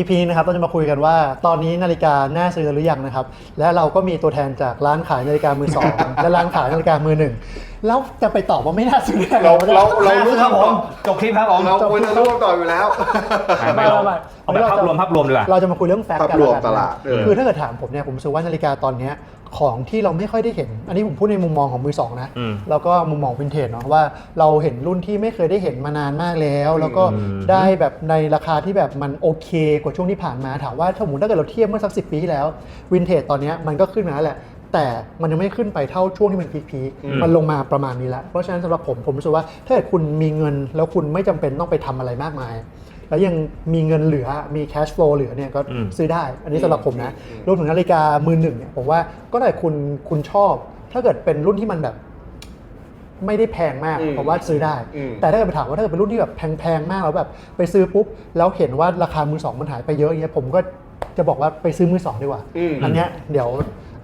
EP นี้นะครับเราจะมาคุยกันว่า ตอนนี้นาฬิกาน่าซื้อหรือยังนะครับ และเราก็มีตัวแทนจากร้านขายนาฬิกามือสองและร้านขายนาฬิกามือหนึ่ง แล้วจะไปตอบว่าไม่น่าซื้อได้ไงเราวะนี่ยเราเรารู้ครับผมจบคลิปครับผมเราควรจะรู้คำตอบอยู่แล้ว ไม่หรอกเอาแบบภาพรวมภาพรวมดีกว่าเราจะมาคุยเรื่องแฟกต์กันภาพรวมแกันตลาดเออคือถ้าเกิดถามผมเนี่ยผมรู้สึกว่านาฬิกาตอนเนี้ยของที่เราไม่ค่อยได้เห็น อันนี้ผมพูดในมุมมองของมือสองนะอืมแล้วก็มุมมองวินเทจเนาะว่าเราเห็นรุ่นที่ไม่เคยได้เห็นมานานมากแล้ว แล้วก็อืมได้แบบในราคาที่แบบมันโอเค กว่าช่วงที่ผ่านมาถามว่าถ้าสมมติถ้าเกิดเราเทียบเมื่อสักสิปีที่แล้ววินเทจตอนเนี้ยมันก็ขึ้นมาแล้วแหละ แต่มันยังไม่ขึ้นไปเท่าช่วงที่มันพีคอืมๆมันลงมาประมาณนี้แล้วเพราะฉะนั้นสำหรับผมผมรู้สึกว่าถ้าเกิดคุณมีเงินแล้วคุณไม่จำเป็นต้องไปทำอะไรมากมายแล้วยังมีเงินเหลือมีแคชฟลูเหลือเนี่ยก็อืมซื้อได้ อันนี้สำหรับผมนะอืมรวมถึงนาฬิกามือหนึ่งเนี่ยผมว่าก็ได้คุณคุณชอบ ถ้าเกิดเป็นรุ่นที่มันแบบ ไม่ได้แพงมากอืมผมว่าซื้อได้อืมแต่ถ้าเกิดไปถามว่าถ้าเกิดเป็นรุ่นที่แบบแพงๆมากแล้วแบบ ไปซื้อปุ๊บแล้วเห็นว่าราคามือสองมันหายไปเยอะอย่างเงี้ยผมก็จะบอกว่าไปซื้อมือสองดีกว่าอืมอันเนี้ยเดี๋ยว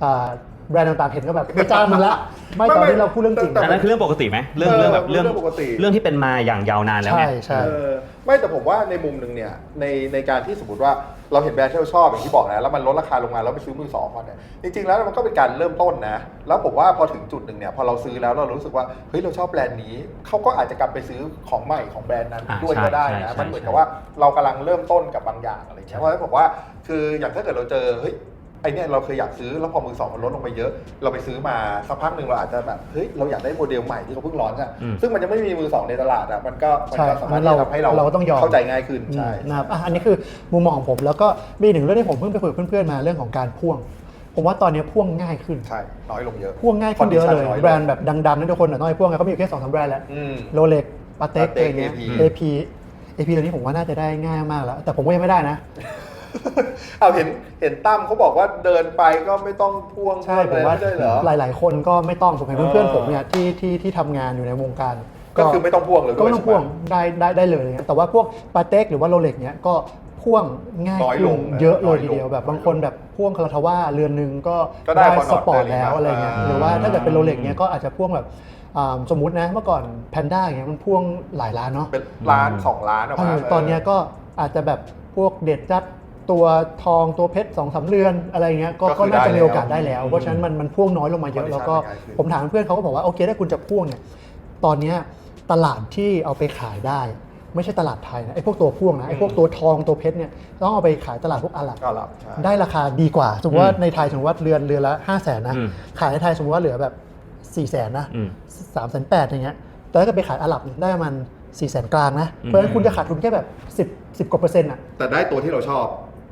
อ่า แบรนด์ต่างๆเห็นก็แบบไม่จ้างมึงละไม่ไม่ตอนไม่นี้เราพูดเรื่องจริง แต่อันนั้นคือเรื่องปกติไหมเรื่องเออเรื่องแบบเรื่องเรื่องปกติเรื่องที่เป็นมาอย่างยาวนานแล้วใช่เนี่ยใช่เออไม่แต่ผมว่าในมุมหนึ่งเนี่ยในในการที่สมมติว่าเราเห็นแบรนด์ที่เราชอบอย่างที่บอกนะแล้วมันลดราคาลงมาแล้วไปซื้อมือสองก่อนเนี่ยจริงๆแล้วมันก็เป็นการเริ่มต้นนะ แล้วผมว่าพอถึงจุดหนึ่งเนี่ยพอเราซื้อแล้วเรารู้สึกว่าเฮ้ยเราชอบแบรนด์นี้เขาก็อาจจะกลับไปซื้อของใหม่ของแบรนด์นั้นอ่าด้วยใช่ก็ได้ใช่นะใช่มันเหมือนใช่กับว่าเรากำลังเริ่มต้นกับบางอย่างอะไรอย่างเงี้ใช่ยเพราะฉะนั้นผมว่าคืออย่างถ้าเกิดเราเจอเฮ้ยไอเนี่ยเราเคยอยากซื้อแล้วพอมือสองมันลดลงไปเยอะ เราไปซื้อมาสักพักหนึ่งเราอาจจะแบบเฮ้ยเราอยากได้โมเดลใหม่ที่เขาเพิ่งร้อนอะอืม ซึ่งมันจะไม่มีมือสองในตลาดอะมันก็มันใช่ก็สามารถเราที่จะทำให้เราเราก็ต้องยอม เข้าใจง่ายขึ้นใช่ นะครับอะอันนี้คือมุมมองของผมแล้วก็มีหนึ่งเรื่องที่ผมเพิ่งไปคุยกับเพื่อนๆมาเรื่องของการพ่วง ผมว่าตอนนี้พ่วงง่ายขึ้น ใช่ น้อยลงเยอะพ่วงง่ายขึ้นเยอะเลย Condition น้อยลงแบรนด์แบบดังๆนั่นทุกคนน่ะน้อยพ่วงกันเขามีอยู่แค่สองสามแบรนด์แหละอืม โรเล็กปาเต็ก Patek อะไรเงี้ย AP AP AP ตัวนี้ผมว่าน่าจะได้ง่ายมากแล้ว แต่ผมก็ยังไม่ได้นะ เอาเห็นเห็นตั้มเขาบอกว่าเดินไปก็ไม่ต้องพ่วงใช่ผมว่าไใช่เหรอ หลาย ๆ คนก็ไม่ต้องผมเห็นเพื่อนเออๆผมเนี่ยที่ที่ที่ทำงานอยู่ในวงการก็คือไม่ต้องพ่วงเลยก็ไม่ต้องพ่วงได้ได้ได้เลยนะแต่ว่าพวกปาเต็กหรือว่าโรเล็กเนี่ยก็พ่วงง่ายน้อยขึ้ลนงนะเยอะเลยน้อยลงทีเดียวแบบบางคนแบบพ่วงคาราทาว่าเรือนหนึ่งก็ก็ได้ Conrad สปอร์ตเลยแล้วนะอะไรเงี้ยอ่า หรือว่าถ้าเกิดเป็นโรเล็กเนี่ยก็อาจจะพ่วงแบบอ่าสมมุตินะเมื่อก่อนแพนด้าอย่างเงี้ยมันพ่วงหลายล้านเนาะ เป็นล้านสองล้านออกเอมา อตอนเนี้ยก็อาจจะแบบพวกเด็ดจัด ตัวทองตัวเพชรสองสามเรือนอะไรเงี้ยก็ก็คือก็น่าจะได้มีโอกาสแล้วได้แล้วอืมเพราะฉะนั้นมันมันพ่วงน้อยลงมาเยอะ Condition แล้วก็ง่ายขึ้นผมถามเพื่อนเขาก็บอกว่าโอเคถ้าคุณจะพ่วงเนี่ยตอนเนี้ยตลาดที่เอาไปขายได้ ไม่ใช่ตลาดไทยนะไอ้พวกตัวพ่วงนะไอ้พวกตัวทองตัวเพชรเนี่ยต้องเอาไปขายตลาดพวกอาหรับ ก็รับใช่ ได้ราคาดีกว่า สมมติว่าอืมในไทยสมมติว่าเรือนเรือนละห้าแสนนะ อืมขายในไทยสมมติว่าเหลือแบบ4ี่แสนนะอืมสามแสนแปดอย่างเงี้ย แต่ถ้าเกิดไปขายอาหรับเนี่ยได้ประมาณสี่แสนกลางนะ เพราะฉะนั้นคุณจะขาดทุนแค่แบบสิบสิบกว่าเปอร์เซ็นต์อะ แต่ได้ตัวที่เราชอบ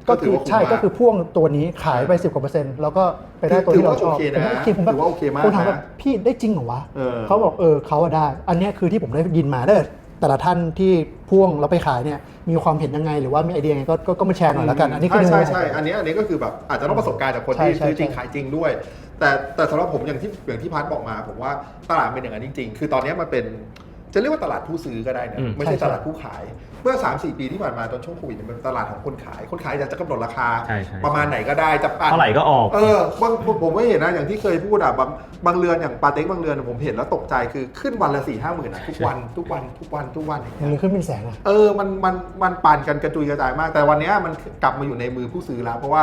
ก็คือว่าคุ้มใช่มากก็คือพ่วงตัวนี้ขายไปสิบกว่าเปอร์เซ็นต์แล้วก็ไปได้ตัวที่เราชอบถือว่าโอเคนะผมว่าโอเคผมแบบถือว่าโอเคมากผมถามนะแบบพี่ได้จริงเหรอวะเออ เขาบอกเออเขาอะได้ อันเนี้ยคือที่ผมได้ยินมาได้แต่ละท่านที่พ่วงแล้วไปขายเนี่ยมีความเห็นยังไงหรือว่ามีไอเดียยังไงก็ก็ก็มาแชร์หน่อยแล้วกันอันนี้คือใช่ในมุใช่มของผม ใช่อันนี้อันนี้ก็คือแบบอาจจะต้องประสบการณ์จากคนที่ใช่ซื้อจริงใช่ขายจริงด้วย แต่แต่สำหรับผมอย่างที่อย่างที่พัทบอกมา ผมว่าตลาดเป็นอย่างนั้นจริง ๆ คือตอนนี้มันเป็น จะเรียกว่าตลาดผู้ซื้อก็ได้นะอืมไม่ใช่ใช่ตลาดผู้ขาย เมื่อ 3 4 ปีที่ผ่านมาตอนช่วงโควิดเนี่ยมันเป็นตลาดของคนขาย คนขายอยากจะกำหนดราคา ใช่ใช่ ประมาณไหนก็ได้จะปั่น เท่าไหร่ก็ออก เออบางผมผมไม่เห็นนะอย่างที่เคยพูดอะบางบางเรือนอย่างปาเต็กบางเรือนผมเห็นแล้วตกใจคือขึ้นวันละสี่ห้าหมื่นอะทุกวันทุกวันทุกวันทุกวันอย่างเงี้ยมันขึ้นเป็นแสนอะเออมันมันมันปั่นกันกระจุยกระจายมาก แต่วันเนี้ยมันกลับมาอยู่ในมือผู้ซื้อแล้ว เพราะว่า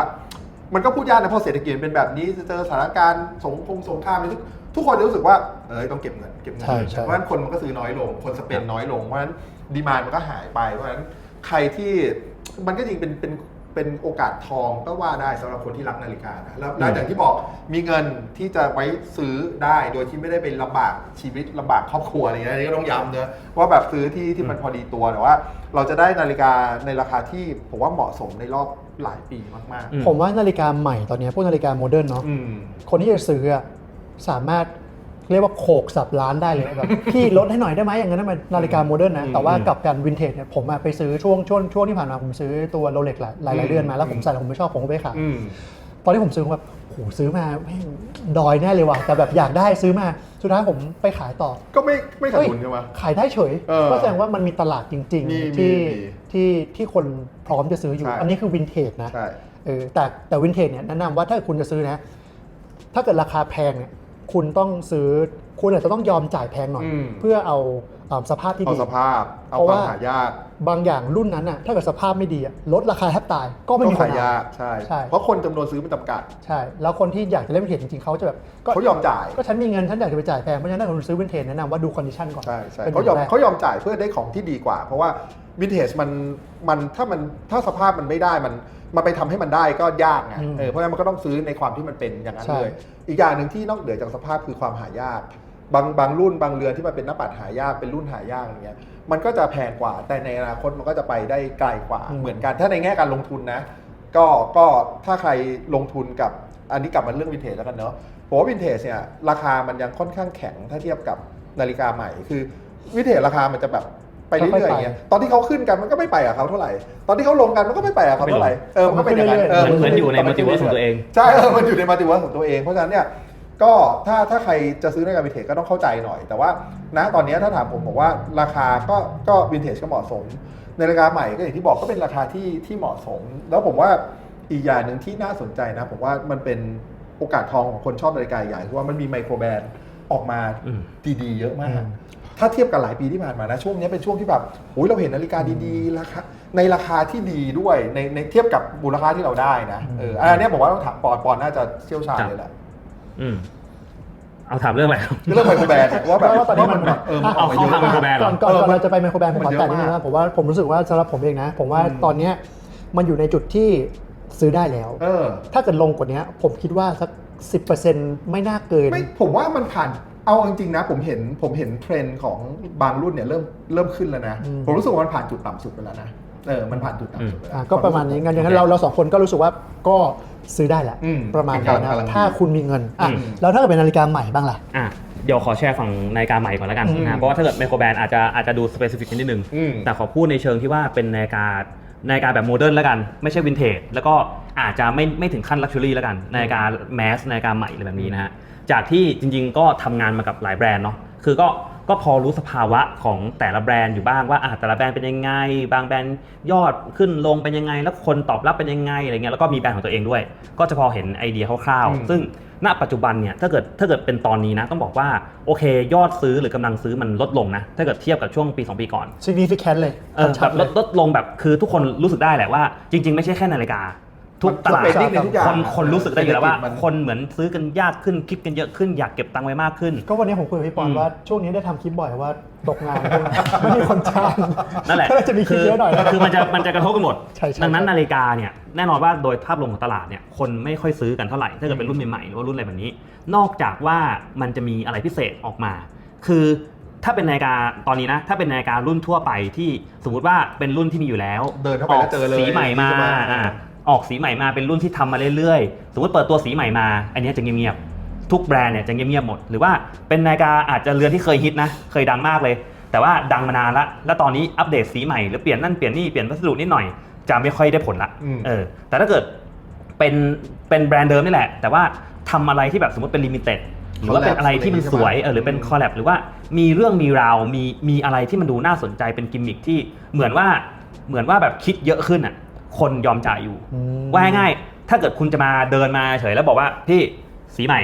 มันก็พูดยากนะเพราะเศรษฐกิจเป็นแบบนี้จะเจอสถานการณ์สงครามสงครามอะไรทุก ทุกคนจะรู้สึกว่าเอยต้องเก็บเงินเก็บเงินใช่ใช่ เพราะฉะนั้นคนมันก็ซื้อน้อยลง คนสเปนน้อยลงเพราะฉะนั้นดีมานมันก็หายไปเพราะฉะนั้นใครที่มันก็จริงเป็นเป็นเป็นโอกาสทองก็ว่าได้สำหรับคนที่รักนาฬิกานะแล้วแล้วอย่างที่บอกมีเงินที่จะไว้ซื้อได้โดยที่ไม่ได้เป็นลำบากชีวิตลำบากครอบครัวอะไรอย่างเงี้ยอันนี้ก็ต้องย้ำเนอะว่าแบบซื้อที่ที่มันพอดีตัวแต่ว่า เราจะได้นาฬิกาในราคาที่ผมว่าเหมาะสมในรอบหลายปีมากอืมผมว่านาฬิกาใหม่ตอนเนี้ยพวกนาฬิกาโมเดิร์นเนาะๆ อืม คนที่จะซื้ออะ สามารถเรียกว่าโขกสับล้านได้เลยแบบ พี่ลดให้หน่อยได้ไหมอย่างนั้นมันนาฬิกาโมเดิร์นนะอืมแต่ว่ากับการวินเทจเนี่ยผมอะไปซื้อช่วงช่วงช่วงที่ผ่านมาผมซื้อตัวโรเล็กหลายหลายหลายเดือนมาแล้วผมใส่แล้วผมไม่ชอบผมก็ไปขายอืมตอนที่ผมซื้อผมแบบโหซื้อมาแม่งดอยแน่เลยว่ะแต่แบบอยากได้ซื้อมาสุดท้ายผมไปขายต่อ ก็ไม่ไม่ขาดทุนใช่ไหมขายได้เฉยเออก็แสดงว่ามันมีตลาดจริงมีๆที่มีที่ที่คนพร้อมจะซื้ออยู่ใช่อันนี้คือวินเทจนะใช่เออแต่แต่วินเทจเนี่ยแนะนำว่าถ้าคุณจะซื้อนะ ถ้าเกิดราคาแพงเนี่ย คุณต้องซื้อคุณอาจจะต้องยอมจ่ายแพงหน่อย อืม เพื่อเอาอ่าสภาพที่เอาดี สภาพ เอาเพราะความว่า หายากบางอย่างรุ่นนั้นอะถ้าเกิดสภาพไม่ดีอะลดราคาแทบตายก็ไม่ก็มีคนขายเอายากใช่ ใช่ เพราะคนจำนวนซื้อมันจำกัด ใช่ แล้วคนที่อยากจะเล่นวินเทจจริงๆเขาจะแบบก็เขายอมจ่าย ก็ฉันมีเงินฉันอยากจะไปจ่ายแพงเพราะฉะนั้นถ้าคุณซื้อวินเทจแนะนำว่าดูคอนดิชันก่อนใช่ใช่เป็นเขายอมแรก เขายอมจ่ายเพื่อได้ของที่ดีกว่า เพราะว่าวินเทจมันมันถ้ามันถ้าสภาพมันไม่ได้มัน มันไปทำให้มันได้ก็ยากไงอืมเออเพราะฉะนั้นมันก็ต้องซื้อในความที่มันเป็นอย่างนั้นใช่ เลย อีกอย่างหนึ่งที่นอกเหนือจากสภาพคือความหายาก บางบางรุ่นบางเรือนที่มันเป็นหน้าปัดหายากเป็นรุ่นหายากอย่างเงี้ยมันก็จะแพงกว่า แต่ในอนาคตมันก็จะไปได้ไกลกว่า อืม เหมือนกัน ถ้าในแง่การลงทุนนะ ก็ก็ถ้าใครลงทุนกับอันนี้กลับมาเรื่องวินเทจแล้วกันเนาะผมว่าวินเทจเนี่ยราคามันยังค่อนข้างแข็งถ้าเทียบกับนาฬิกาใหม่คือวินเทจราคามันจะแบบ ไปเรื่อยๆอย่างเงี้ยตอนที่เขาขึ้นกันมันก็ไม่ไปกับเขาเท่าไหร่ ตอนที่เขาลงกันมันก็ไม่ไปกับเขาเท่าไหร่เออมันก็เป็นอย่างนั้นเออเหมือนเหมือนอยู่ในมัลติเวิร์สของตัวเองใช่เออมันอยู่ในมัลติเวิร์สของตัวเองเพราะฉะนั้นเนี่ยก็ถ้าถ้าใครจะซื้อนาฬิกาวินเทจก็ต้องเข้าใจหน่อย แต่ว่าณตอนนี้ถ้าถามผมบอกว่าราคาก็ก็วินเทจก็เหมาะสมนาฬิกาใหม่ก็อย่างที่บอกก็เป็นราคาที่ที่เหมาะสม แล้วผมว่าอีกอย่างหนึ่งที่น่าสนใจนะผมว่ามันเป็นโอกาสทองของคนชอบนาฬิกาใหญ่คือว่ามันมีไมโครแบรนด์ออกมาอืมดีๆ เยอะมาอืกม ถ้าเทียบกับหลายปีที่ผ่านมานะช่วงนี้เป็นช่วงที่แบบโอ้ยเราเห็นนาฬิกาดีๆราคาในราคาที่ดีด้วยในในเทียบกับมูลค่าที่เราได้นะเอออันเนี้ยผมว่าต้องถามปอนปอนน่าจะเชี่ยวชาญเลยแหละอืมเอาถามเรื่องอะไรครับเรื่องไมโครแบรนด์เนี่ยว่าแบบว่าตอนนี้มันว่าแบบเออมันออกมาเยอะเอาเข้าทางไมโครแบรนด์ก่อนก่อนเออก่อนเราจะไปไมโครแบรนด์ผมมัขอนเยอะแต่นิดนึงมากนะผมว่าผมรู้สึกว่าสำหรับผมเองนะ ผมว่าอืมตอนเนี้ยมันอยู่ในจุดที่ซื้อได้แล้วเออถ้าเกิดลงกว่านี้ผมคิดว่าสัก10%ไม่น่าเกินไม่ผมว่ามันผ่าน เอาจริงๆนะ ผมเห็นผมเห็นเทรนด์ของบางรุ่นเนี่ยเริ่มเริ่มขึ้นแล้วนะ อืม ผมรู้สึกว่ามันผ่านจุดต่ำสุดไปแล้วนะเออมันผ่านจุดต่ำสุดไปแล้ว อะก็ประมาณนี้งั้นอย่างนั้นเราเราสองคนก็รู้สึกว่าก็ซื้อได้แหละ อืมประมาณเป็นนั้นกำลังนะดีถ้าคุณมีเงินอะอืม แล้วถ้าเกิดเป็นนาฬิกาใหม่บ้างล่ะ อะเดี๋ยวขอแชร์ฝั่งนาฬิกาใหม่ก่อนแล้วกันอืมนะเพราะว่าถ้าเกิดไมโครแบรนด์อาจจะอาจจะดูสเปซิฟิกนิดนึง อืม แต่ขอพูดในเชิงที่ว่าเป็นนาฬิกานาฬิกาแบบโมเดิร์นแล้วกัน ไม่ใช่วินเทจแล้วก็อาจจะไม่ไม่ถึงขั้นลักชัวรี่แล้วกันนาฬิกาแมสนาฬิกาใหม่อะไรแบบนี้นะฮะ จากที่จริงๆ ก็ทำงานมากับหลายแบรนด์เนาะคือก็ก็พอรู้สภาวะของแต่ละแบรนด์อยู่บ้างว่าอะแต่ละแบรนด์เป็นยังไง บางแบรนด์ยอดขึ้นลงเป็นยังไง แล้วคนตอบรับเป็นยังไงอะไรเงี้ยแล้วก็มีแบรนด์ของตัวเองด้วย ก็จะพอเห็นไอเดียคร่าวอืมๆซึ่งณปัจจุบันเนี่ยถ้าเกิดถ้าเกิดเป็นตอนนี้นะต้องบอกว่าโอเค ยอดซื้อหรือกำลังซื้อมันลดลงนะถ้าเกิดเทียบกับช่วงปี 2 ปีก่อน significant เลยเออชัแบดบๆลเลดยลดลงแบบคือทุกคนรู้สึกได้แหละว่าจริง ๆ ไม่ใช่แค่นาฬิกา ทุกตลาดมัน spending ในทุกอย่าง คนคนรู้สึกได้อยู่แล้วว่าเศรษฐกิจมันคนเหมือนซื้อกันยากขึ้นคิดกันเยอะขึ้นอยากเก็บตังค์ไว้มากขึ้น ก็วันนี้ผมคุยกับพี่ปอนอืมว่าช่วงนี้ได้ทำคลิปบ่อยว่าตกงานไม่มีคนจ้างนั่นแหละก็เลยจะมีคลิปเยอะหน่อยนะ คือมันจะมันจะกระทบกันหมด ใช่ใช่ดังนั้นใช่นาฬิกาเนี่ยแน่นอนว่าโดยภาพรวมของตลาดเนี่ยคนไม่ค่อยซื้อกันเท่าไหร่ถ้าเกิดเป็นรุ่นใหม่ๆหรือว่ารุ่นอะไรแบบนี้ นอกจากว่ามันจะมีอะไรพิเศษออกมา คือถ้าเป็นนาฬิกาตอนนี้นะถ้าเป็นนาฬิการุ่นทั่วไปที่สมมติว่าเป็นรุ่นที่มีอยู่แล้วเดินเข้าไปแล้วเจอเลยสีใหม่มาใช่ไหมอ่า ออกสีใหม่มาเป็นรุ่นที่ทำมาเรื่อยๆ สมมติเปิดตัวสีใหม่มา อันเนี้ยจะเงียบๆ ทุกแบรนด์เนี่ยจะเงียบๆหมด หรือว่าเป็นนาฬิกาอาจจะเรือนที่เคยฮิตนะ เคยดังมากเลย แต่ว่าดังมานานละ แล้วตอนนี้อัปเดตสีใหม่หรือเปลี่ยนนั่นเปลี่ยนนี่เปลี่ยนวัสดุนิดหน่อย จะไม่ค่อยได้ผลละอืมเออ แต่ถ้าเกิดเป็นเป็นแบรนด์เดิมนี่แหละ แต่ว่าทำอะไรที่แบบสมมติเป็นลิมิเต็ดหรือว่าเป็นอะไรที่มันสวยเออหรือเป็นคอลแลบหรือว่ามีเรื่องมีราวมีมีอะไรที่มันดูน่าสนใจเป็นกิมมิคที่เหมือนว่าเหมือนว่าแบบคิดเยอะขึ้นอะ คนยอมจ่ายอยู่อืมว่าง่ายๆถ้าเกิดคุณจะมาเดินมาเฉยแล้วบอกว่าพี่สีใหม่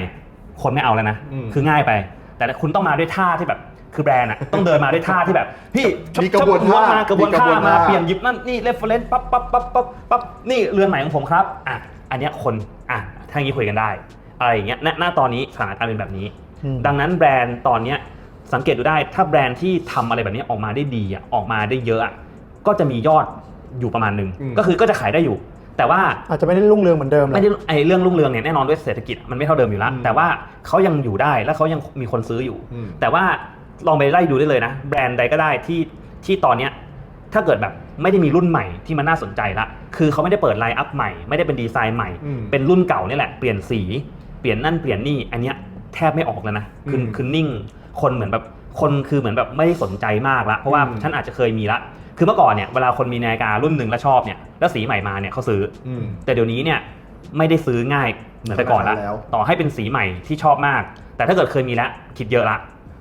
คนไม่เอาแล้วนะอืมคือง่ายไป แต่คุณต้องมาด้วยท่าที่แบบคือแบรนด์อะต้องเดินมาด้วยท่าที่แบบ พี่มีกระบวนท่ามากระบวนมีกระท่าบวนมาท่าเปลี่ยนหยิบนั่นนี่เรฟเฟรนซ์ปั๊บปั๊บปั๊บปั๊บปั๊บนี่เรือนใหม่ของผมครับอะอันเนี้ยคนอะถ้าอย่างนี้คุยกันได้อะไรอย่างเงี้ยณณตอนนี้สถานการณ์เป็นแบบนี้อืมดังนั้นแบรนด์ตอนเนี้ยสังเกตดูได้ถ้าแบรนด์ที่ทำอะไรแบบนี้ออกมาได้ดีอะออกมาได้เยอะอะก็จะมียอด อยู่ประมาณหนึ่งอืม ก็คือก็จะขายได้อยู่ แต่ว่าอาจจะไม่ได้รุ่งเรืองเหมือนเดิมหรอกไม่ได้ไอเรื่องรุ่งเรืองเนี่ยแน่นอนด้วยเศรษฐกิจมันไม่เท่าเดิมอยู่แล้ว อืม แต่ว่าเขายังอยู่ได้และเขายังมีคนซื้ออยู่ อืม แต่ว่าลองไปไล่ดูได้เลยนะ แบรนด์ใดก็ได้ที่ที่ตอนเนี้ยถ้าเกิดแบบไม่ได้มีรุ่นใหม่ที่มันน่าสนใจละ คือเขาไม่ได้เปิดไลน์อัพใหม่ ไม่ได้เป็นดีไซน์ใหม่ อืมเป็นรุ่นเก่านี่แหละ เปลี่ยนสีเปลี่ยนนั่นเปลี่ยนนี่ อันเนี้ยแทบไม่ออกแล้วนะคืออืมคือนิ่งคนเหมือนแบบคนคือเหมือนแบบไม่ได้สนใจมากละเพราะว่าอืม ฉันอาจจะเคยมีละ คือเมื่อก่อนเนี่ยเวลาคนมีนาฬิการุ่นหนึ่งแล้วชอบเนี่ยแล้วสีใหม่มาเนี่ยเขาซื้ออืมแต่เดี๋ยวนี้เนี่ยไม่ได้ซื้อง่ายเหมือนแต่ก่อนละขนาดนั้นแล้ว ต่อให้เป็นสีใหม่ที่ชอบมาก แต่ถ้าเกิดเคยมีแล้วคิดเยอะละ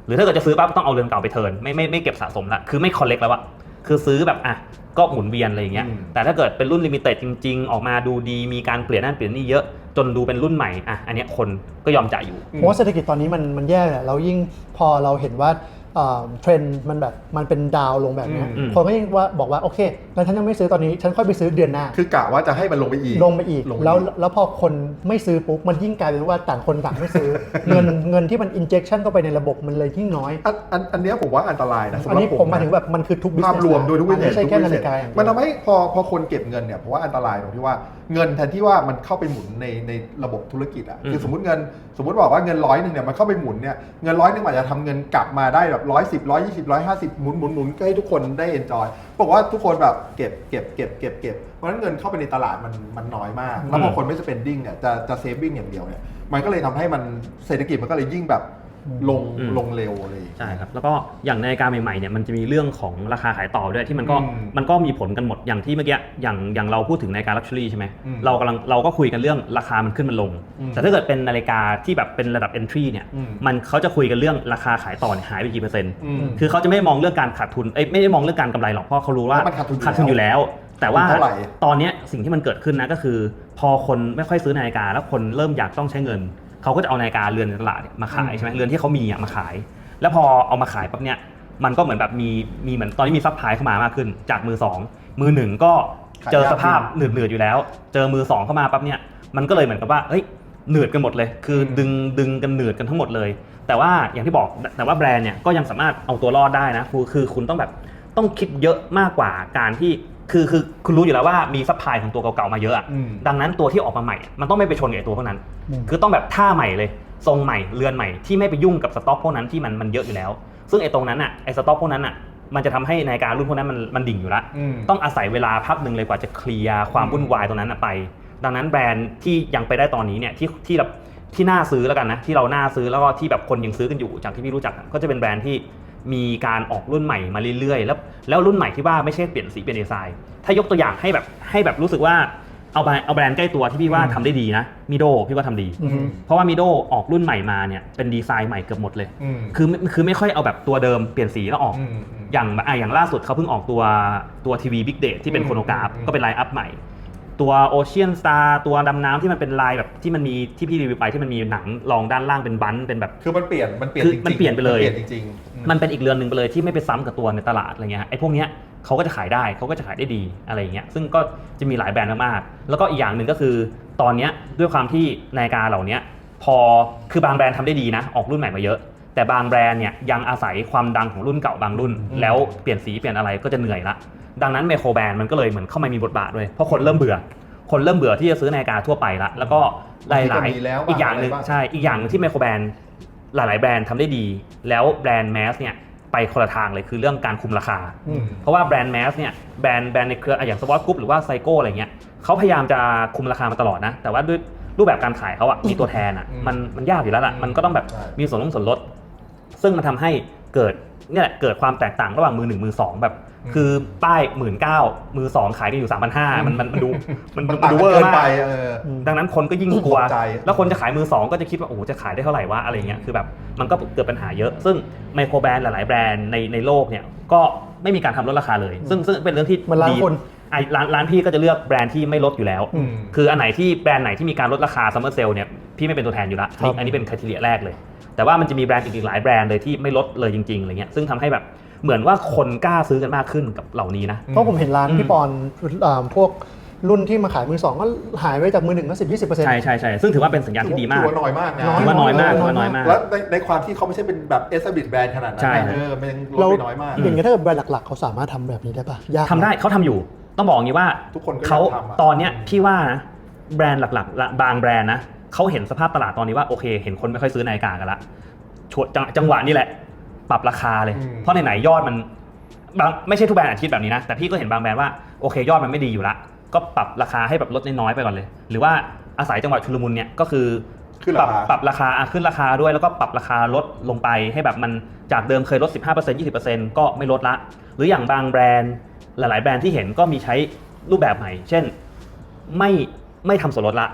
หรือถ้าเกิดจะซื้อปั๊บต้องเอาเรือนเก่าไปเทิร์นไม่ไม่ไม่เก็บสะสมละคือไม่คอลเลกแล้วอะคือซื้อแบบอะก็หมุนเวียนอะไรอย่างเงี้ยอืม แต่ถ้าเกิดเป็นรุ่นลิมิเต็ดจริง ๆ ออกมาดูดีมีการเปลี่ยนนั่นเปลี่ยนนี่เยอะจนดูเป็นรุ่นใหม่อะอันเนี้ยคนก็ยอมจ่ายอยู่เพราะว่าเศรษฐกิจตอนนี้มันมันแย่แหละแล้วยิ่งพอเราเห็นว่า เอ่อเทรนด์มันแบบมันเป็นดาวน์ลงแบบเนี้ยอืมคนก็ยิ่งว่าบอกว่าโอเค งั้นฉันยังไม่ซื้อตอนนี้ฉันค่อยไปซื้อเดือนหน้า คือกะว่าจะให้มันลงไปอีก ลงไปอีกลงไปแล้วแล้วพอคนไม่ซื้อปุ๊บมันยิ่งกลายเป็นว่าต่างคนต่างไม่ซื้อ เงินเงินที่มันอินเจ t ชันเข้าไปในระบบมันเลยยิ่งน้อย อันอันอันเนี้ยผมว่าอันตรายนะสำหอันรับนี้ผมหมายถึงแบบมันคือทุก business ภาพรวมโดยทุกวิมันเศษไม่ใช่แค่นาฬิกาอย่างเดียว มันทำให้พอพอคนเก็บเงินเนี่ยเพราะว่าอันตรายตรงที่ว่าเงินแทนที่ว่ามันเข้าไปหมุนในในระบบธุรกิจอะอืม คือสมมติเงิน สมมติบอกว่าเงินร้อยหนึ่งเนี่ยมันเข้าไปหมุนเนี่ยเงินร้อยหนึ่งอาจจะทำเงินกลับมาได้แบบร้อยสิบร้อยยี่สิบร้อยห้าสิบหมุนหมุนหมุนก็ให้ทุกคนได้เอนจอยบอกว่าทุกคนแบบเก็บเก็บเก็บเก็บเก็บเพราะฉะนั้นเงินเข้าไปในตลาดมันมันน้อยมาก แล้วพอคนไม่ spending เนี่ยจะจะ saving อย่างเดียวเนี่ยมันก็เลยทำให้มันเศรษฐกิจมันก็เลยยิ่งแบบ ลงอืม ลงเร็วอะไรอย่างเลย ใช่ครับแล้วก็อย่างนาฬิกาใหม่ๆเนี่ยมันจะมีเรื่องของราคาขายต่อด้วยที่มันก็อืมมันก็มีผลกันหมดอย่างที่เมื่อกี้อย่างอย่างเราพูดถึงนาฬิกาลักชัวรี่ใช่ไหมอืมเรากำลังเราก็คุยกันเรื่องราคามันขึ้นมันลง อืมแต่ถ้าเกิดเป็นนาฬิกาที่แบบเป็นระดับ entry เนี่ยอืม มันเขาจะคุยกันเรื่องราคาขายต่อเนี่ยหายไปกี่เปอร์เซ็นต์ อืม คือเขาจะไม่มองเรื่องการขาดทุนเอ้ยไม่ได้มองเรื่องการกำไรหรอกเพราะเขารู้ว่าเพราะมันขาดทุนอยู่ขาดทุนอยู่แล้ว แต่ว่าเท่าไหร่ ตอนเนี้ยสิ่งที่มันเกิดขึ้นนะก็คือ พอคนไม่ค่อยซื้อนาฬิกาแล้วคนเริ่มอยากต้องใช้เงิน เขาก็จะเอานาฬิกาเรือนในตลาดเนี่ยมาขายใช่ไหมเรือนที่เขามีอะมาขาย แล้วพอเอามาขายปั๊บเนี่ยมันก็เหมือนแบบมีมีเหมือนตอนนี้มีซัพพลายเข้ามามากขึ้น จากมือสองมือหนึ่งก็เจอสภาพหนืดหนืดๆอยู่แล้ว เจอมือสองเข้ามาปั๊บเนี่ยมันก็เลยเหมือนกับว่าเฮ้ยหนืดกันหมดเลย คือดึงดึงกันหนืดกันทั้งหมดเลย แต่ว่าอย่างที่บอกแต่ว่าแบรนด์เนี่ยก็ยังสามารถเอาตัวรอดได้นะคือคือคุณต้องแบบต้องคิดเยอะมากกว่าการที่ คือคือคุณรู้อยู่แล้วว่ามีซัพพลายของตัวเก่าๆมาเยอะอะอืม ดังนั้นตัวที่ออกมาใหม่อะมันต้องไม่ไปชนกับไอ้ตัวพวกนั้น อืม คือต้องแบบท่าใหม่เลย ทรงใหม่เรือนใหม่ที่ไม่ไปยุ่งกับสต็อกพวกนั้นที่มันมันเยอะอยู่แล้ว ซึ่งไอ้ตรงนั้นอะไอ้สต็อกพวกนั้นอะมันจะทำให้นาฬิการรุ่นพวกนั้นมันมันดิ่งอยู่ละ อืม ต้องอาศัยเวลาพักหนึ่งเลยกว่าจะเคลียร์ความวุ่นวายตรงนั้นอะไป ดังนั้นแบรนด์ที่ยังไปได้ตอนนี้เนี่ยที่ที่แบบที่น่าซื้อแล้วกันนะที่เราน่าซื้อแล้วก็ที่แบบคนยังซื้อกันอยู่จากที่พี่รู้จักอะก็จะเป็นแบรนด์ที่ มีการออกรุ่นใหม่มาเรื่อยๆ แล้วแล้วรุ่นใหม่ที่ว่าไม่ใช่เปลี่ยนสีเปลี่ยนดีไซน์ ถ้ายกตัวอย่างให้แบบให้แบบรู้สึกว่าเอาแบรนด์เอาแบรนด์ใกล้ตัวที่พี่ว่าอืมทำได้ดีนะมิโดพี่ว่าทำดี อืม เพราะว่ามิโดออกรุ่นใหม่มาเนี่ยเป็นดีไซน์ใหม่เกือบหมดเลย อืมคือไม่คือไม่ค่อยเอาแบบตัวเดิมเปลี่ยนสีแล้วออกอืมอืมอย่างอะอย่างล่าสุดเขาเพิ่งออกตัวตัวทีวีบิ๊กเดทที่เป็นอืมโคโนกราฟอืม ก็เป็นไลน์อัพใหม่ ตัวโอเชียนสตาร์ตัวดำน้ำที่มันเป็นลายแบบที่มันมีที่พี่รีวิวไปที่มันมีหนังรองด้านล่างเป็นบันเป็นแบบ คือมันเปลี่ยนมันเปลี่ยนคือจริงๆมันเปลี่ยนไปเลยเปลี่ยนจริงๆอืมันเป็นอีกเรือนหนึ่งไปเลยที่ไม่ไปซ้ำกับตัวในตลาดอะไรเงี้ยไอ้พวกเนี้ยเขาก็จะขายได้เขาก็จะขายได้ดีอะไรอย่างเงี้ยซึ่งก็จะมีหลายแบรนด์มากๆแล้วก็อีกอย่างหนึ่งก็คือตอนเนี้ยด้วยความที่นาฬิกาเหล่าเนี้ยพอคือบางแบรนด์ทำได้ดีนะ ออกรุ่นใหม่มาเยอะ แต่บางแบรนด์เนี่ยยังอาศัยความดังของรุ่นเก่าบางรุ่น แล้วเปลี่ยนสีเปลี่ยนอะไรก็จะเหนื่อยละ ดังนั้นไมโครแบรนด์มันก็เลยเหมือนเข้ามามีบทบาทด้วยเพราะคนเริ่มเบื่อ คนเริ่มเบื่อที่จะซื้อนาฬิกาทั่วไปละแล้วก็หลายบางทีก็มีแล้วๆอีกอย่างหนึ่งบ้างอะไรบ้างใช่อีกอย่างหนึ่งที่ไมโครแบรนด์หลาย ๆ แบรนด์ทำได้ดี แล้วแบรนด์แมสเนี่ยไปคนละทางเลยคือเรื่องการคุมราคาอืมเพราะว่าแบรนด์แมสเนี่ยแบรนด์แบรนด์ในเครืออะอย่างสวอตกรุ๊ปหรือว่าไซโก้อะไรเงี้ยเขาพยายามจะคุมราคามาตลอดนะ แต่ว่าด้วยรูปแบบการขายเขาอะมีตัวแทนอะอืมมันมันยากอยู่แล้วล่ะอืมมันก็ต้องแบบใช่มีส่วนลดส่วนลด ซึ่งมันทำให้เกิด เนี่ยแหละเกิดความแตกต่างระหว่างมือหนึ่งมือสองแบบ คือป้ายหมื่นเก้ามือสองขายกันอยู่สามพันห้ามันมันมันดูมันมันมันต่างดูกันเวอร์เกินมาไปกเออดังนั้นคนก็ยิ่งกลัวตกใจแล้วคนจะขายมือสองก็จะคิดว่าโอ้โหจะขายได้เท่าไหร่วะอะไรเงี้ยคือแบบมันก็เกิดปัญหาเยอะ ซึ่งไมโครแบรนด์หลาย ๆ แบรนด์ในในโลกเนี่ยก็ไม่มีการทำลดราคาเลย ซึ่งซึ่งเป็นเรื่องที่มันร้านดีคนไอ้ร้านร้านพี่ก็จะเลือกแบรนด์ที่ไม่ลดอยู่แล้วอืมคืออันไหนที่แบรนด์ไหนที่มีการลดราคาซัมเมอร์เซลเนี่ยพี่ไม่เป็นตัวแทนอยู่ละครับอันนี้เป็นคุณทีเรียแรกเลย แต่ว่ามันจะมีแบรนด์อีกหลายแบรนด์เลยที่ไม่ลดเลยจริงๆอะไรเงี้ยซึ่งทำให้แบบเหมือนว่าคนกล้าซื้อกันมากขึ้นกับเหล่านี้นะเพราะผมเห็นร้านอืมพี่ปอนอ่าพวกรุ่นที่มาขายมือสองก็หายไปจากมือหนึ่งก็สิบยี่สิบเปอร์เซ็นต์ใช่ใช่ใช่ซึ่งถือว่าเป็นสัญญาณที่ดีมากถือว่าน้อยมากนะถือว่าน้อยมากถือว่าน้อยมาก แล้วในในความที่เขาไม่ใช่เป็นแบบเอสบิทแบรนด์ขนาดนั้นใช่นะเออมันยังลดเราไปน้อยมากอย่างเงี้ยถ้าเกิดแบรนด์หลักๆ เขาสามารถทำแบบนี้ได้ปะยากหมทำได้เขาทำอยู่ ต้องบอกอย่างนี้ว่าทุกคนก็อยากเขาทำอะตอนเนี้ยพี่ว่านะแบรนด์หลักๆละบางแบรนด์นะ เขาเห็นสภาพตลาดตอนนี้ว่าโอเค เห็นคนไม่ค่อยซื้อนาฬิกากันละชวจังจังหวะนี้แหละ ปรับราคาเลยอืมเพราะไหนๆยอดมันบางไม่ใช่ทุกแบรนด์อาชีพแบบนี้นะ แต่พี่ก็เห็นบางแบรนด์ว่าโอเค ยอดมันไม่ดีอยู่ละ ก็ปรับราคาให้แบบลดน้อยๆไปก่อนเลย หรือว่าอาศัยจังหวะชุลมุนเนี่ยก็คือขึ้นปรารับคาปรับราคาอะขึ้นราคาด้วยแล้วก็ปรับราคาลดลงไปให้แบบมันจากเดิมเคยลด 15% 20%ก็ไม่ลดละ หรืออย่างบางแบรนด์หลาย ๆ แบรนด์ที่เห็นก็มีใช้รูปแบบใหม่ เช่นไม่ไม่ทำส่วนลดละ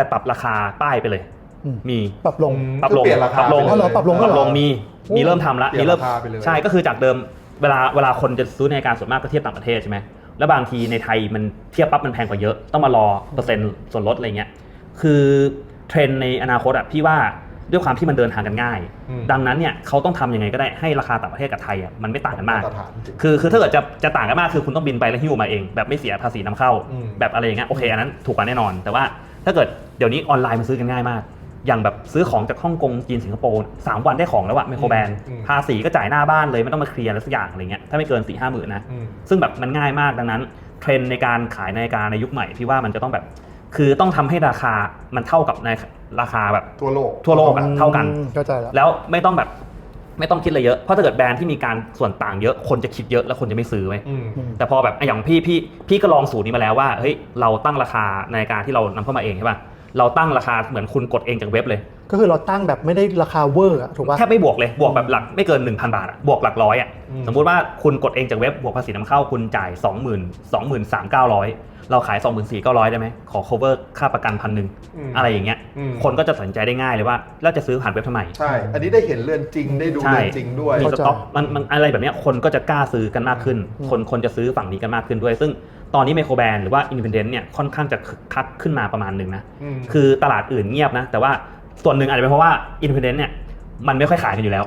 แต่ปรับราคาป้ายไปเลยอืมมีปรับลงอืมปรับลงคือเปลี่ยนราคาปรับลงไปอ๋อเหรอปรับลงปแวรับเหลรองมีโอ้มีเริ่มทำละเปลี่ยนมีเริ่มราคาไปเลย ใช่ก็คือจากเดิมเวลาเวลาคนจะซื้อนาฬิกาส่วนมากก็เทียบต่างประเทศใช่ไหมแล้วบางทีในไทยมันเทียบปั๊บมันแพงกว่าเยอะต้องมารอเปอร์เซ็นต์ส่วนลดอะไรเงี้ยคือเทรนด์ในอนาคตอะพี่ว่าด้วยความที่มันเดินทางกันง่าย อืม ดังนั้นเนี่ยเขาต้องทำยังไงก็ได้ให้ราคาต่างประเทศกับไทยอะมันไม่ต่างกันมาก มาตรฐานจริง คือคือถ้าเกิดจะจะต่างกันมากคือคุณต้องบินไปแล้วหิ้วมาเอง แบบไม่เสียภาษีนำเข้า อืม แบบอะไรอย่างเงี้ยโอเคอันนั้นถูกกว่าแน่นอน แต่ว่า ถ้าเกิดเดี๋ยวนี้ออนไลน์มันซื้อกันง่ายมาก อย่างแบบซื้อของจากฮ่องกงจีนสิงคโปร์สามวันได้ของแล้วอะไมโครแบรนด์อืม ภาษีก็จ่ายหน้าบ้านเลยไม่ต้องมาเคลียร์อะไรสักอย่างอะไรเงี้ยถ้าไม่เกิน4ี่ห้าหมื่นนะ อืม ซึ่งแบบมันง่ายมากดังนั้นเทรนด์ในการขายนาฬิกาในยุคใหม่พี่ว่ามันจะต้องแบบ คือต้องทำให้ราคามันเท่ากับในราคาแบบทั่วโลกทั่วโลกอะเท่ากันอืมเข้าใจแล้ว แล้วไม่ต้องแบบ ไม่ต้องคิดอะไรเยอะ เพราะถ้าเกิดแบรนด์ที่มีการส่วนต่างเยอะ คนจะคิดเยอะแล้วคนจะไม่ซื้อไว้ยอืม แต่พอแบบอย่างพี่พี่พี่ก็ลองสูตรนี้มาแล้วว่าเฮ้ยเราตั้งราคาในการที่เรานำเข้ามาเองใช่ป่ะเราตั้งราคาเหมือนคุณกดเองจากเว็บเลย ก็คือเราตั้งแบบไม่ได้ราคาเวอร์อะถูกป่ะ แทบไม่บวกเลยบวกแบบหลักไม่เกิน 1,000 บาทอะบวกหลักร้อยอะอืมสมมุติว่าคุณกดเองจากเว็บบวกภาษีนำเข้าคุณจ่าย 20,000 23,900 เราขาย 24,900 ได้ไหมขอ cover ค่าประกันพันหนึ่งอืมอะไรอย่างเงี้ยอืม คนก็จะตัดสินใจได้ง่ายเลยว่า แล้วจะซื้อผ่านเว็บทำไม ใช่ อันนี้ได้เห็นเรือนจริงได้ดูใช่ เรือนจริงด้วย มีเข้าสใจต็อกมันมันอะไรแบบเนี้ยคนก็จะกล้าซื้อกันมากขึ้น อืม คนคนจะซื้อฝั่งนี้กันมากขึ้นด้วย ซึ่งตอนนี้ไมโครแบรนด์หรือว่าอินดิเพนเดนต์เนี่ยค่อนข้างจะคึกคักขึ้นมาประมาณหนึ่งนะ อืม คือตลาดอื่นเงียบนะ แต่ว่า ส่วนหนึ่งอาจจะเป็นเพราะว่าอินดิเพนเดนต์เนี่ยมันไม่ค่อยขายกันอยู่แล้ว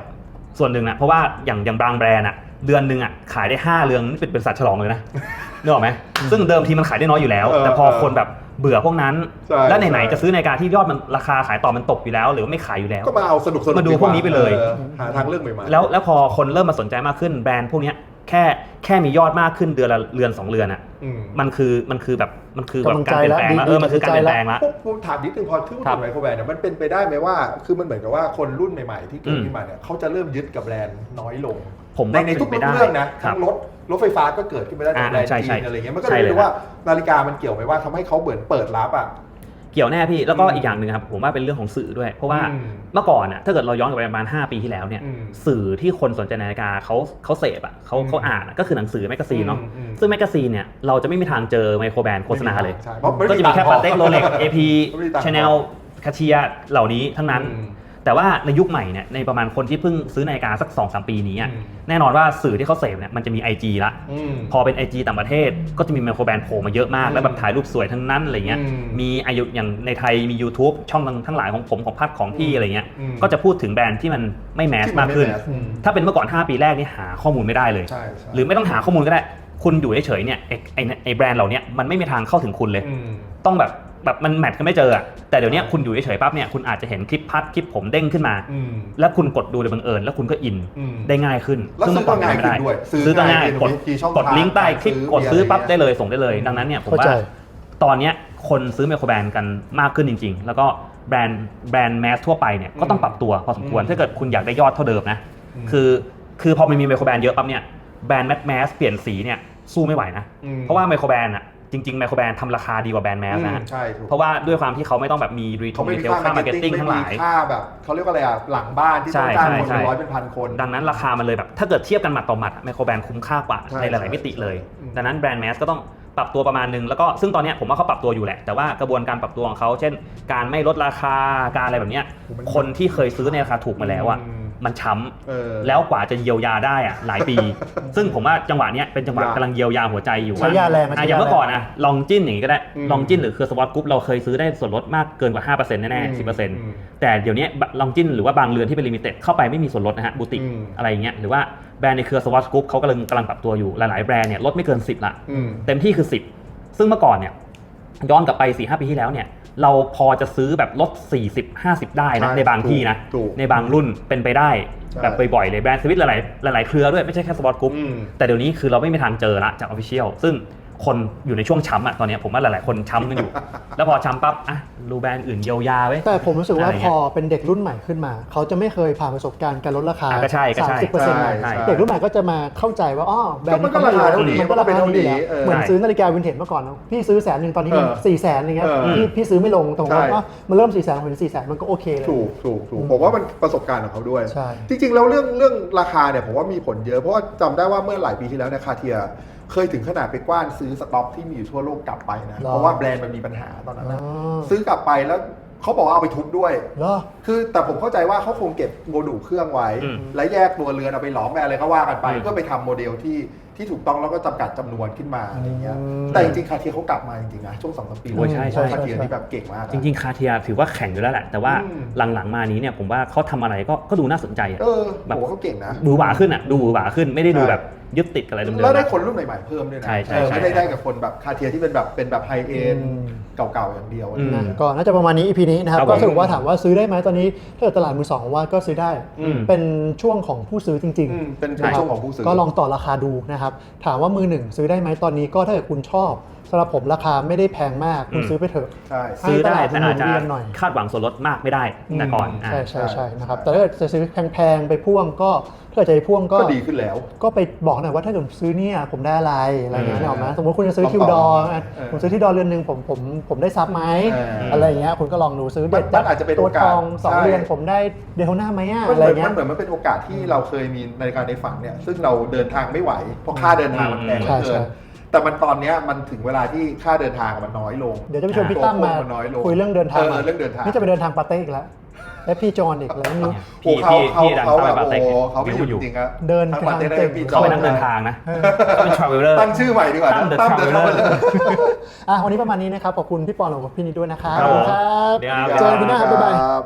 ส่วนหนึ่งนะเพราะว่าอย่างอย่างบางแบรนด์อะเดือนหนึ่งอะขายได้ 5 เรืองนี่เป็นเป็นสัตว์ฉลองเลยนะนึกออกไหมซึ่งเดิมทีมันขายได้น้อยอยู่แล้วเออแต่พอเออคนแบบเบื่อพวกนั้นใช่แล้วไหนใช่ๆจะซื้อในการที่ยอดมันราคาขายต่อมันตกอยู่แล้ว หรือว่าไม่ขายอยู่แล้ว ก็มาเอาสนุกสนุกมาดูพวกนี้ไปเลยหาทางเลือกใหม่ๆแล้วแล้วพอคนเริ่มมาสนใจมากขึ้นแบรนด์พวกเนี้ย แค่แค่มียอดมากขึ้นเดือนละเรือนสองเรือนอะอืม มันคือมันคือแบบมันคือแบบกำลังการเปลี่ยนแปลงใจละละเออมันคือการเปลี่ยนแปลงละพวกผมถามนิดนึงพอที่พูดครัถึบงไมโครแบรนด์เนี่ยมันเป็นไปได้ไหมว่า คือมันเหมือนกับว่าคนรุ่นใหม่ ๆ ที่เกิดอืมขึ้นมาเนี่ยเขาจะเริ่มยึดกับแบรนด์น้อยลงผมในว่าในทุกเป็นไปได้เรื่องนะครัทั้บงรถรถไฟฟ้าก็เกิดขึ้นมาได้จากอ่าแบรนด์ใช่จีใช่นอะไรเงี้ยมันก็ใช่เลยเลยรู้ว่านาฬิกามันเกี่ยวไหมว่าทำให้เขาเหมือนเปิดรับอะ เกี่ยวแน่พี่แล้วก็อืมอีกอย่างหนึ่งครับผมว่าเป็นเรื่องของสื่อด้วย เพราะว่าอืมเมื่อก่อนน่ะถ้าเกิดเราย้อนกลับไปประมาณ5ปีที่แล้วเนี่ยอืมสื่อที่คนสนใจนาฬิกาเขาเขาเสพอะเขาอืมเขาอ่านอะก็คือหนังสือแมกกาซีนเนาะอืมอืมซึ่งแมกกาซีนเนี่ยเราจะไม่มีทางเจอไมโครแบรนด์โฆษณาเลยใช่เพราะก็จะมีแค่ตังปาเต็กโรเล็กเอพีไม่มีตังค์ชาแนลคาเชียเหล่านี้ทั้งนั้นอืม แต่ว่าในยุคใหม่เนี่ยในประมาณคนที่เพิ่งซื้อนาฬิกาสัก2อสปีนี้อะอืม แน่นอนว่าสื่อที่เขาเสพเนี่ยมันจะมี IG ละ อืม พอเป็น IG ต่างประเทศก็จะมีไมโครแบรนด์โผล่มาเยอะมาก อืมแล้วแบบถ่ายรูปสวยทั้งนั้นอะไรเงี้ยอืมมีอายุอย่างในไทยมี YouTube ช่องทั้งหลายของผมของพัดของพี่อืมอะไรเงี้ยอืม ก็จะพูดถึงแบรนด์ที่มันไม่แมสที่มัมานกขึ้นไม่แมสอืมถ้าเป็นเมื่อก่อน 5 ปีแรกนี่หาข้อมูลไม่ได้เลย ใช่ใช่หรือไม่ต้องหาข้อมูลก็ได้ คุณอยู่เฉยๆเนี่ยไอ้ไอ้ไอ้แบรนด์เหล่าเนี้ยมันไม่มีทางเข้าถึงคุณเลยอืมต้องแบบ แบบมันแมทกันไม่เจออะแต่เดี๋ยวนี้คุณอยู่เฉยๆปั๊บเนี่ยคุณอาจจะเห็นคลิปพัดคลิปผมเด้งขึ้นมา อืม แล้วคุณกดดูโดยบังเอิญแล้วคุณก็อินอืมได้ง่ายขึ้นแล้วซื้อก็ง่ายขึ้นด้วยซื้อก็ง่ายซื้อง่ายกดมีช่องกดลิงก์ใต้คลิปซื้อกดซื้อปั๊บมีอะไรได้เลยส่งได้เลย ดังนั้นเนี่ยผมเข้าว่าใจตอนเนี้ยคนซื้อไมโครแบรนด์กันมากขึ้นจริง ๆ แล้วก็แบรนด์แบรนด์แมสทั่วไปเนี่ยก็ต้องปรับตัวพอสมควรอืม ถ้าเกิดคุณอยากได้ยอดเท่าเดิมนะอืมคือคือพอมันมีไมโครแบรนด์เยอะปั๊บเนี่ยแบรนด์แมสแมสเปลี่ยนสีเนี่ยสู้ไม่ไหวนะ อืม เพราะว่าไมโครแบรนด์อะ จริงๆไมโครแบรนด์ทำราคาดีกว่าแบรนด์แมสนะอืมใช่ถูก เพราะว่าด้วยความที่เขาไม่ต้องแบบมีรีทเขางไม่รีมีเทลค่าค่ามามาร์ร์เก็เก็ตตติ้ติ้งงไม่ทั้งหมีลายค่าแบบเขาเรียกว่าอะไรอะหลังบ้านที่ใช่ต้องจ้างคนใช่เป็นร้อยเป็นพันคน ดังนั้นราคามันเลยแบบถ้าเกิดเทียบกันหมัดต่อหมัดไมโครแบรนด์คุ้มค่ากว่าใช่ในหลายๆมิติเลย อืม ดังนั้นแบรนด์แมสก็ต้องปรับตัวประมาณนึงแล้วก็ซึ่งตอนเนี้ยผมว่าเขาปรับตัวอยู่แหละ แต่ว่ากระบวนการปรับตัวของเขาเช่น การไม่ลดราคาการอะไรแบบเนี้ยโอ้มันคนที่เคยซื้อในราคาถูกมาแล้วอะอืม มันช้เออำแล้วกว่าจะเยียวยาได้อะหลายปี ซึ่งผมว่าจังหวะเนี้ยเป็นจังหวะยากกำลังเยียวยาหัวใจอยู่ใช้ยาแรงนะอะใช้อย่างยาเมื่อก่อนนะลองจิ้นอย่างนี้ก็ได้อืม ลองจิ้นหรือคือสวอตกรุ๊ปเราเคยซื้อได้ส่วนลดมากเกินกว่า 5%แน่อืมๆ10%อืมแต่เดี๋ยวนี้ลองจิ้นหรือว่าบางเรือนที่เป็นลิมิเต็ดเข้าไปไม่มีส่วนลดนะฮะบูติกอืม อะไรอย่างเงี้ยหรือว่าแบรนด์ในเครือสวอตกรุ๊ปเขากำลังกำลังปรับตัวอยู่หลายๆแบรนด์เนี่ยลดไม่เกิน 10 ละ อืม เต็มที่คือ 10 ซึ่งเมื่อก่อนเนี่ยย้อนกลับไป4 5ปีที่แล้วเนี่ย เราพอจะซื้อแบบลด 40 50 ได้นะใช่ในบางที่นะถูกในบางรุ่นเป็นไปได้ใช่แบบบ่อยๆเลยแบรนด์สวิตหลายๆหลายๆเครือด้วยไม่ใช่แค่สปอร์ตกรุ๊ปอืม แต่เดี๋ยวนี้คือเราไม่มีทางเจอละจากออฟฟิเชียลซึ่ง คนอยู่ในช่วงช้ำอะตอนเนี้ยผมว่าหลายๆ คนช้ำกันอยู่ แล้วพอช้ำปั๊บอะดูแบรนด์อื่นเยียวยาไว้ แต่ผมรู้สึกว่าอะไรพเงี้อยเป็นเด็กรุ่นใหม่ขึ้นมา เขาจะไม่เคยผ่านประสบการณ์การลดราคาอะก็ใช่ก็ใช่ สามสิบเปอร์เซ็นต์ใช่ใช่ เด็กรุ่นใหม่ก็จะมาเข้าใจว่าอ๋อแบรนด์ก็มันก็ราคาเท่านี้มันก็ราคาเท่านี้เออเหมือนใช่ซื้อนาฬิกาวินเทจเมื่อก่อนนะพี่ซื้อแสนหนึ่งตอนนี้มันเออสี่แสนอะไรเงี้ยเออพี่พี่ซื้อไม่ลงตรงใช่ว่าอ๋อมันเริ่มสี่แสนผมเห็นสี่แสนมันก็โอเคเลย ถูกถูกถูกผมว่ามันประสบการณ์ของเขาด้วย ใช่จริงๆ แล้วเรื่องเรื่องราคาเนี่ยผมว่ามีผลเยอะเพราะว่าจำได้ว่าเมื่อหลายปีที่แล้วเนี่ยคาเทีย เคยถึงขนาดไปกว้านซื้อสต็อกที่มีอยู่ทั่วโลกกลับไปนะ หรอ เพราะว่าแบรนด์มันมีปัญหาตอนนั้นอ๋นะอซื้อกลับไปแล้วเขาบอกว่าเอาไปทุบด้วย เหรอ คือแต่ผมเข้าใจว่าเขาคงเก็บโมดูลเครื่องไว้ อืมและแยกตัวเรือนเอาไปหลอมไปอะไรก็ว่ากันไป อืม เพื่อไปทำโมเดลที่ที่ถูกต้องแล้วก็จำกัดจำนวนขึ้นมาอะไรเงี้ยอืมแต่จริงๆคาเทียเขากลับมาจริงๆนะช่วงสองสามปีโอ้ยใช่ใช่ คาเทียนี่แบบเก่งมากอะจริง ๆ คาเทียถือว่าแข็งอยู่แล้วแหละ แต่ว่าอืม หลังๆมานี้เนี่ยผมว่าเขาทำอะไรก็ก็ดูน่าสนใจอะ เออแบบ ผมว่าเขาเก่งนะ ดูหวาขึ้นอะดูหวาขึ้นไม่ได้ดูใช่แบบ ยึดติดกับอะไรเดิมๆ แล้วได้นะคนรุ่นใหม่ๆเพิ่มด้วยนะใช่ใช่เออใช่ไม่ได้ได้กับคนแบบคาเทียที่เป็นแบบเป็นแบบไฮเอ็นอืมเก่าๆอย่างเดียว อืม นะก็น่าจะประมาณนี้ EP นี้นะครับครับก็ผมสรุปว่าถามว่าซื้อได้ไหมตอนนี้ถ้าเกิดตลาดมือสองผมว่าก็ซื้อได้ อืม เป็นช่วงของผู้ซื้อจริงอืมเป็นๆเป็นนะครับช่วงของผู้ซื้อ ก็ลองต่อราคาดูนะครับ ถามว่ามือหนึ่งซื้อได้ไหมตอนนี้ก็ถ้าเกิดคุณชอบ สำหรับผมราคาไม่ได้แพงมาก คุณอืม ซื้อไปเถอะ ใช่ ให้ซื้อได้ตลาดแต่อาจจะหมุนเวียนหน่อย คาดหวังส่วนลดมากไม่ได้แต่ก่อนอืมอะ ใช่ใช่ใช่นะครับใช่แต่ถ้าเกิดจะซื้อแพงๆไปพ่วงก็ถ้าเกิดจะไปพ่วงก็ ก็ดีขึ้นแล้ว ก็ไปบอกหน่อยว่าถ้าเกิดซื้อเนี่ยผมได้อะไรอะไรอย่างเงี้ยอืมนึกออกไหมสมมติคุณจะซื้อลองคิวต่ดออเออผมซื้อที่ดอเรือนหนึ่งผมผมผมได้ซับไหมเออออะไรอย่างเงี้ยคุณก็ลองดูซื้อมันเด็ดมันอาจจะเป็นตัวโอกาสทองสองใช่ เรือนผมได้เดโทน่าไหมอะมันอะเหไรมือนเงี้มัย นเหมือนมันเป็นโอกาสที่เราเคยมีนาฬิกาในฝันเนี่ย ซึ่งเราเดินทางไม่ไหว เพราะค่าเดินทางมันแพงเหลือใช่ใช่เกิน แต่มันตอนเนี้ยมันถึงเวลาที่ค่าเดินทางมันน้อยลงเดี๋ยวจะไปชวนพี่ตั้มมาตัวพวงมันน้อยลงคุยเรื่องเดินทางเออเรื่องเดินทาง นี่จะไปเดินทางปาเต้อีกแล้ว และพี่จอนอีกแล้วไม่รู้ โอ้พี่เขาพี่เขาพี่ดันเขาเข้าไปแบบปาเต็กโอ้เขาไม่หยุดอยู่จริงๆครับเดินทั้งประเทศทางเก่งได้พี่เขาเป็นนักเดินทางนะเขาเป็น traveler ตั้งชื่อใหม่ดีกว่าตั้ม The ตั้มเดิน Traveler อะวันนี้ประมาณนี้นะครับขอบคุณพี่ปอนกับพี่นิดด้วยนะครับครับขอบคุณครับเดี๋ยวเจอกันปีหน้าครับบ๊ายบาย ครับ